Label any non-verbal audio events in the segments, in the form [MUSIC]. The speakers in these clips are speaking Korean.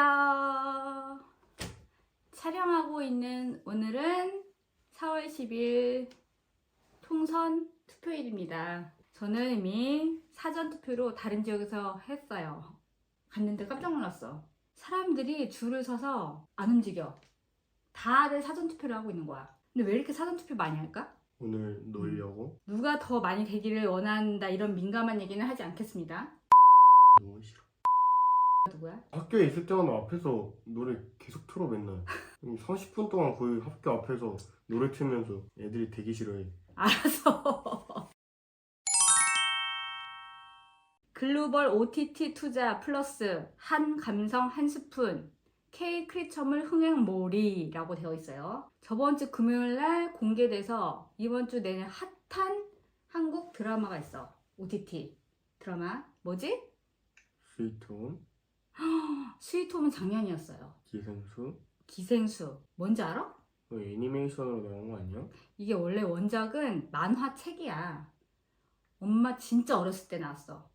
안녕하세요. 촬영하고 있는 오늘은 4월 10일 통선 투표일입니다. 저는 이미 사전 투표로 다른 지역에서 했어요. 갔는데 깜짝 놀랐어. 사람들이 줄을 서서 안 움직여. 다들 사전 투표를 하고 있는 거야. 근데 왜 이렇게 사전 투표 많이 할까? 오늘 놀려고 누가 더 많이 되기를 원한다 이런 민감한 얘기는 하지 않겠습니다. 너무 싫어. 누구야? 학교에 있을 때마다 앞에서 노래 계속 틀어 맨날. 30분 동안 거의 학교 앞에서 노래 틀면서 애들이 되게 싫어해. 알았어. 글로벌 OTT 투자 플러스 한 감성 한 스푼 K 크리처물 흥행몰이라고 되어 있어요. 저번 주 금요일 날 공개돼서 이번 주 내내 핫한 한국 드라마가 있어. OTT 드라마 뭐지? 스위트홈, [GASPS] 스위트홈은 작년이었어요. 기생수, 기생수 뭔지 알아? 뭐 애니메이션으로 나온 거 아니야? 이게 원래 원작은 만화책이야. 엄마 진짜 어렸을 때 나왔어.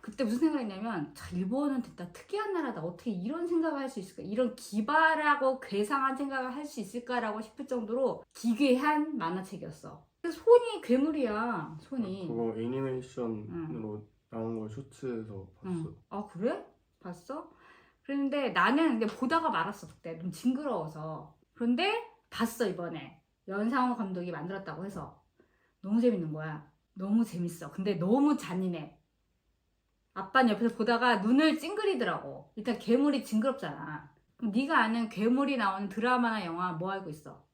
그때 무슨 생각했냐면, 자, 일본은 진짜 특이한 나라다. 어떻게 이런 생각을 할 수 있을까? 이런 기발하고 괴상한 생각을 할 수 있을까라고 싶을 정도로 기괴한 만화책이었어. 근데 손이 괴물이야, 손이. 그거 애니메이션으로 나온 거 쇼츠에서 봤어. 응. 아, 그래? 봤어? 그런데 나는 이제 보다가 말았어, 그때. 좀 징그러워서. 그런데 봤어, 이번에. 연상호 감독이 만들었다고 해서. 너무 재밌는 거야. 너무 재밌어. 근데 너무 잔인해. 아빠는 옆에서 보다가 눈을 찡그리더라고. 일단 괴물이 징그럽잖아. 네가 아는 괴물이 나오는 드라마나 영화 뭐 알고 있어?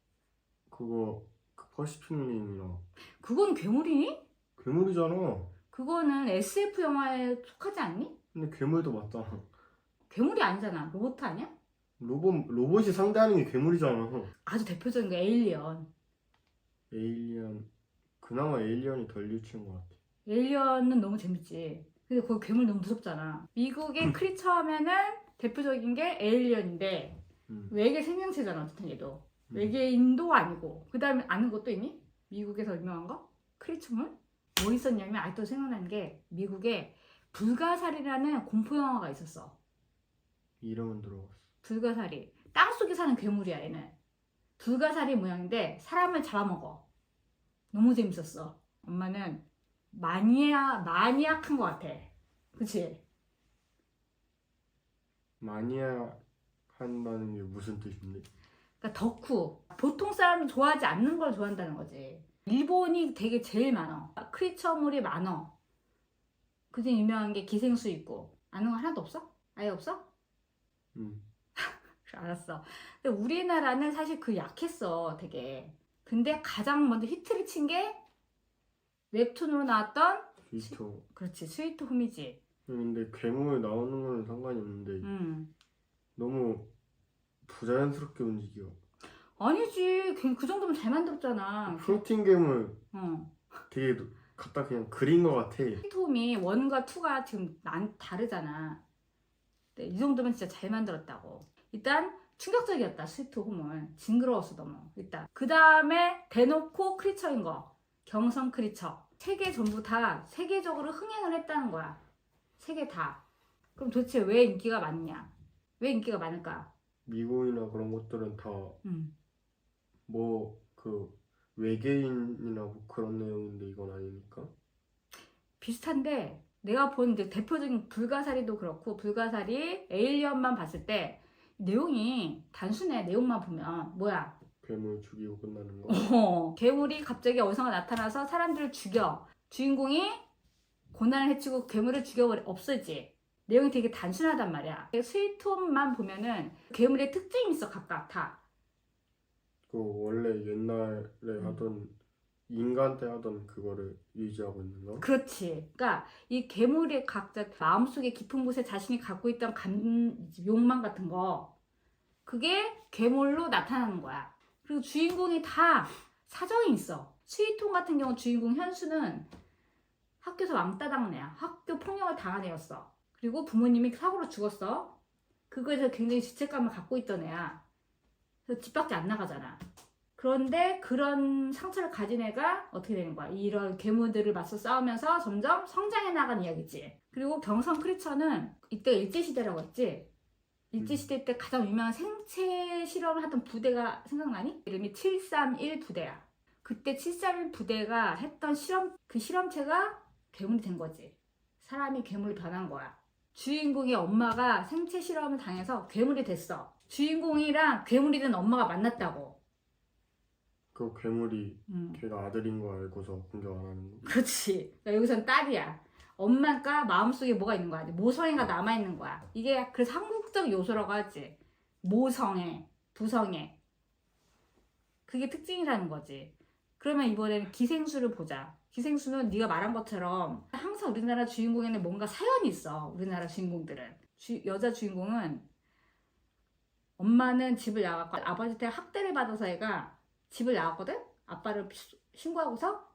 그거 그 퍼시픽님이랑 그건 괴물이니? 괴물이잖아. 그거는 SF 영화에 속하지 않니? 근데 괴물도 맞잖아. 괴물이 아니잖아. 로봇 아니야? 로봇 로봇이 상대하는 게 괴물이잖아. 아주 대표적인 게 에일리언. 에일리언 그나마 에일리언이 덜 유치한 것 같아. 에일리언은 너무 재밌지. 근데 거기 괴물 너무 무섭잖아. 미국의 크리처 하면은 대표적인 게 에일리언인데 음. 외계 생명체잖아 어쨌든 얘도. 음. 외계인도 아니고 그 다음에 아는 것도 있니? 미국에서 유명한 거? 크리처물? 뭐 있었냐면 아직도 생각나는 게 미국에 불가사리라는 공포 영화가 있었어. 이름은 들어봤어. 불가사리. 땅 속에 사는 괴물이야 얘는. 불가사리 모양인데 사람을 잡아먹어. 너무 재밌었어. 엄마는 마니아 마니악한 것 같아. 그치? 마니아 한다는 게 무슨 뜻인데? 그러니까 덕후. 보통 사람이 좋아하지 않는 걸 좋아한다는 거지. 일본이 되게 제일 많어. 크리처물이 많어. 그중 유명한 게 기생수 있고. 아는 거 하나도 없어? 아예 없어? 음. [LAUGHS] 알았어. 근데 우리나라는 사실 그 약했어, 되게. 근데 가장 먼저 히트를 친 게 웹툰으로 나왔던 스위터. 그렇지 스위트 홈이지. 근데 괴물 나오는 건 상관이 없는데 음. 너무 부자연스럽게 움직여. 아니지, 그, 그 정도면 잘 만들었잖아. 플로팅 괴물 어. 되게 갖다 그냥 그린 것 같아. 홈이 원과 투가 지금 난 다르잖아. 네, 이 정도면 진짜 잘 만들었다고. 일단 충격적이었다 스위트 홈은 징그러웠어 너무. 일단 그 다음에 대놓고 크리처인 거 경성 크리처 세 개 전부 다 세계적으로 흥행을 했다는 거야. 세 개 다. 그럼 도대체 왜 인기가 많냐? 왜 인기가 많을까? 미국이나 그런 것들은 다뭐 음. 그 외계인이나 뭐 그런 내용인데 이건 아니니까. 비슷한데 내가 본 이제 대표적인 불가사리도 그렇고 불가사리 에일리언만 봤을 때 내용이 단순해 내용만 보면 뭐야 괴물 죽이고 끝나는 거. 어, 괴물이 갑자기 어디선가 나타나서 사람들을 죽여 주인공이 고난을 해치고 괴물을 죽여버려 없애지 내용이 되게 단순하단 말이야 스위트홈만 보면은 괴물의 특징이 있어 각각 다 그 원래 옛날에 음. 하던 인간 때 하던 그거를 유지하고 있는 거. 그렇지. 그러니까 이 괴물의 각자 마음속에 깊은 곳에 자신이 갖고 있던 감, 욕망 같은 거 그게 괴물로 나타나는 거야. 그리고 주인공이 다 사정이 있어. 스위통 같은 경우 주인공 현수는 학교에서 왕따 당한 애야. 학교 폭력을 당한 애였어. 그리고 부모님이 사고로 죽었어. 그거에 대해서 굉장히 죄책감을 갖고 있던 애야. 그래서 집 밖에 안 나가잖아. 그런데 그런 상처를 가진 애가 어떻게 되는 거야? 이런 괴물들을 맞서 싸우면서 점점 성장해 나간 이야기지. 그리고 경성 크리처는 이때 일제시대라고 했지. 일제시대 때 가장 유명한 생체 실험을 하던 부대가 생각나니? 이름이 731 부대야. 그때 731 부대가 했던 실험, 그 실험체가 괴물이 된 거지. 사람이 괴물이 변한 거야. 주인공의 엄마가 생체 실험을 당해서 괴물이 됐어. 주인공이랑 괴물이 된 엄마가 만났다고. 그 괴물이 음. 걔가 아들인 거 알고서 공격 안 하는 거. 그렇지. 그러니까 여기선 딸이야. 엄마가 마음속에 뭐가 있는 거야. 모성애가 남아있는 거야. 이게 그래서 한국적 요소라고 하지. 모성애, 부성애. 그게 특징이라는 거지. 그러면 이번에는 기생수를 보자. 기생수는 네가 말한 것처럼 항상 우리나라 주인공에는 뭔가 사연이 있어. 우리나라 주인공들은. 주- 여자 주인공은 엄마는 집을 나갔고 아버지한테 학대를 받아서 애가 집을 나갔거든? 아빠를 시- 신고하고서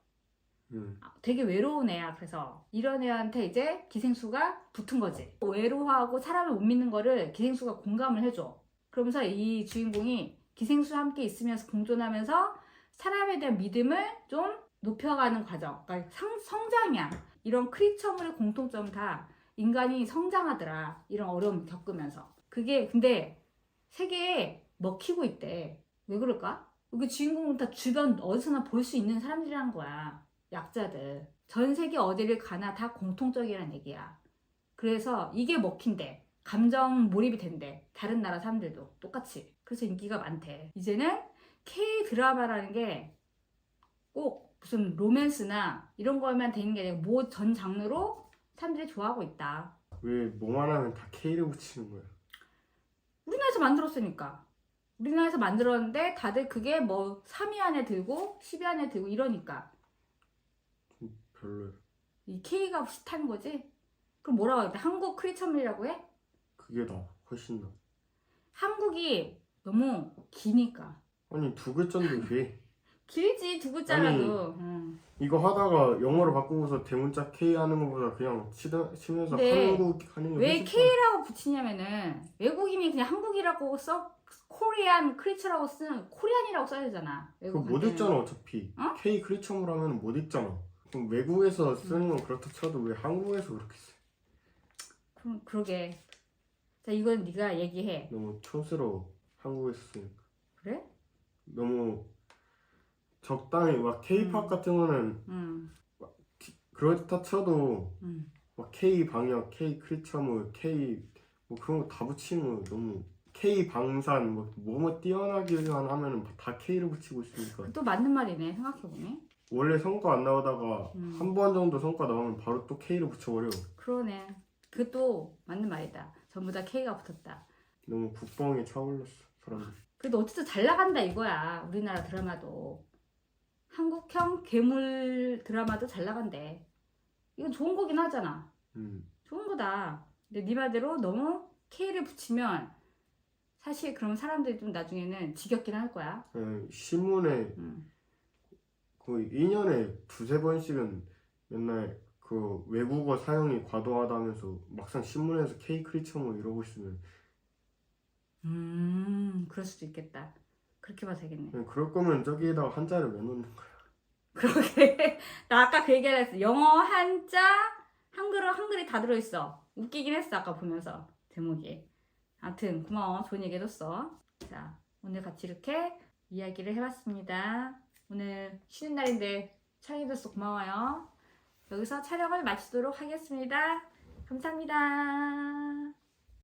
음. 되게 외로운 애야. 그래서 이런 애한테 이제 기생수가 붙은 거지. 외로워하고 사람을 못 믿는 거를 기생수가 공감을 해줘. 그러면서 이 주인공이 기생수와 함께 있으면서 공존하면서 사람에 대한 믿음을 좀 높여가는 과정. 그러니까 상- 성장이야. 이런 크리처물의 공통점 다 인간이 성장하더라. 이런 어려움 겪으면서. 그게 근데 세계에 먹히고 있대. 왜 그럴까? 여기 주인공은 다 주변 어디서나 볼 수 있는 사람들이라는 거야. 약자들. 전 세계 어디를 가나 다 공통적이라는 얘기야. 그래서 이게 먹힌대. 감정 몰입이 된대. 다른 나라 사람들도 똑같이. 그래서 인기가 많대. 이제는 K 드라마라는 게 꼭 무슨 로맨스나 이런 거만 되는 게 아니라 뭐 전 장르로 사람들이 좋아하고 있다. 왜 뭐만 하면 다 K를 붙이는 거야? 우리나라에서 만들었으니까. 우리나라에서 만들었는데 다들 그게 뭐 3위 안에 들고 10위 안에 들고 이러니까. 별로야. 이 K가 싫다는 거지? 그럼 뭐라고 할까? 한국 크리처물이라고 해? 그게 나 훨씬 나. 한국이 너무 기니까. 아니 두 글자인데 왜? [LAUGHS] 길지 두 글자라도. 응. 이거 하다가 영어로 바꾸고서 대문자 K 하는 것보다 그냥 치다, 치면서 네. 한국 하는 게 왜 훨씬 K라고 붙이냐면은 외국인이 그냥 한국이라고 써 코리안 크리처라고 쓰는 코리안이라고 써야 되잖아. 그거 못. 읽잖아 어차피 어? K 크리처물 하면 못 읽잖아 그럼 외국에서 쓰는 건 그렇다 쳐도 왜 한국에서 그렇게 써 그럼 그러게. 자 이건 네가 얘기해. 너무 촌스러워 한국에서 쓰니까 그래? 너무 적당히 막 K-팝 음. 같은 거는 응. 그렇다 쳐도 응. 막 K 방역, K 크리처물, K 뭐 그런 거 다 붙이는 거 너무 K 방산 뭐 뭐뭐 뛰어나기만 하면은 다 K를 붙이고 있으니까 또 맞는 말이네 생각해보니. 원래 성과 안 나오다가 음. 한번 정도 성과 나오면 바로 또 K를 붙여버려 그러네. 그것도 맞는 말이다. 전부 다 K가 붙었다. 너무 국뽕에 차올랐어 사람들 그래도 어쨌든 잘 나간다 이거야. 우리나라 드라마도. 한국형 괴물 드라마도 잘 나간대. 이건 좋은 거긴 하잖아. 음. 좋은 거다. 근데 네 말대로 너무 K를 붙이면 사실 그럼 사람들이 좀 나중에는 지겹긴 할 거야. 그냥 신문에 음. 거의 2년에 두세 번씩은 맨날 그 외국어 사용이 과도하다면서 막상 신문에서 K 크리처물 이러고 있으면 음, 그럴 수도 있겠다. 그렇게 봐도 되겠네. 그냥 그럴 거면 저기에다가 한자를 왜 넣는 거야 그러게. [LAUGHS] 나 아까 그 얘기를 했어. 영어 한자, 한글어, 한글이 다 들어있어. 웃기긴 했어. 아까 보면서. 제목이. 아무튼 고마워. 좋은 얘기 해줬어. 자, 오늘 같이 이렇게 이야기를 해봤습니다. 오늘 쉬는 날인데 촬영해줘서 고마워요. 여기서 촬영을 마치도록 하겠습니다. 감사합니다.